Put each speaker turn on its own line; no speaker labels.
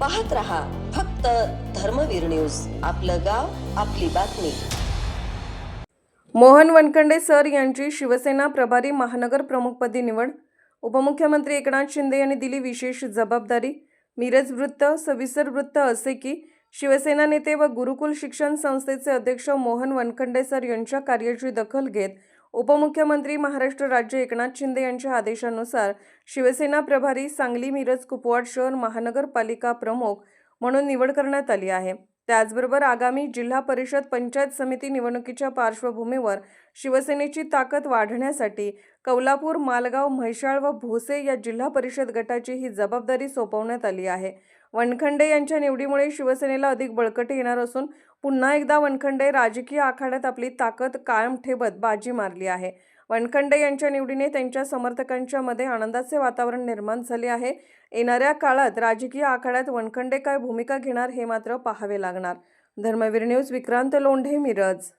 पाहत रहा फक्त धर्मवीर न्यूज. आपलं गाव आपली बातमी.
मोहन वनखंडे सर यांची शिवसेना प्रभारी महानगर प्रमुखपदी निवड. उपमुख्यमंत्री एकनाथ शिंदे यांनी दिली विशेष जबाबदारी. मिरज वृत्त सविस्तर वृत्त असे की शिवसेना नेते व गुरुकुल शिक्षण संस्थेचे अध्यक्ष मोहन वनखंडे सर यांच्या कार्याची दखल घेत उपमुख्यमंत्री महाराष्ट्र राज्य एकनाथ शिंदे यांच्या आदेशानुसार शिवसेना प्रभारी सांगली मिरज कुपवाड शहर महानगरपालिका प्रमुख म्हणून निवड करण्यात आली आहे. त्याचबरोबर आगामी जिल्हा परिषद पंचायत समिती निवडणुकीच्या पार्श्वभूमीवर शिवसेनेची ताकद वाढण्यासाठी कौलापूर मालगाव म्हैसाळ व भोसे या जिल्हा परिषद गटाची ही जबाबदारी सोपवण्यात आली आहे. वनखंडे यांच्या निवडीमुळे शिवसेनेला अधिक बळकटी येणार असून पुन्हा एकदा वनखंडे राजकीय आखाड्यात आपली ताकद कायम ठेवत बाजी मारली आहे. वनखंडे यांच्या निवडीने त्यांच्या समर्थकांच्या मध्ये आनंदाचे वातावरण निर्माण झाले आहे. येणाऱ्या काळात राजकीय आखाड्यात वनखंडे काय भूमिका घेणार हे मात्र पाहावे लागणार. धर्मवीर न्यूज विक्रांत लोंढे मिरज.